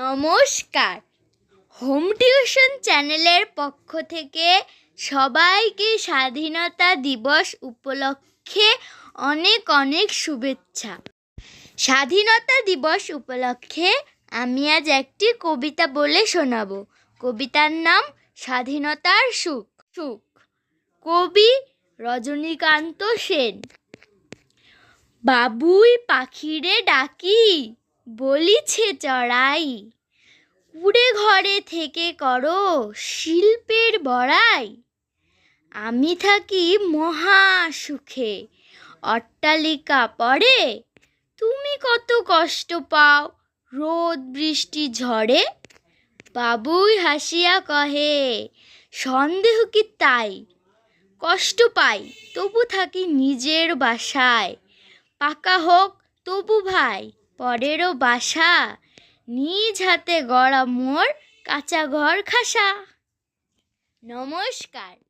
নমস্কার। Home tuition চ্যানেলের পক্ষ থেকে সবাইকে স্বাধীনতা দিবস উপলক্ষে অনেক অনেক শুভেচ্ছা। স্বাধীনতা দিবস উপলক্ষে আমি আজ একটি কবিতা বলে শোনাবো। কবিতার নাম স্বাধীনতার সুখ। সুখ। কবি রজনীকান্ত সেন। বাবুই পাখিরে ডাকি বলিছে চড়াই, কুড়ে ঘরে থেকে করো শিল্পের বড়াই। আমি থাকি মহা সুখে, অট্টালিকা পড়ে। তুমি কত কষ্ট পাও রোদ বৃষ্টি ঝড়ে। বাবুই হাসিয়া কহে, সন্দেহ কি তাই? কষ্ট পাই, তবু থাকি নিজের বাসায়। পাকা হোক, তবু ভাই পরেরও বাসা। নিজ হাতে গড়া মোর কাঁচা ঘর খাসা। নমস্কার।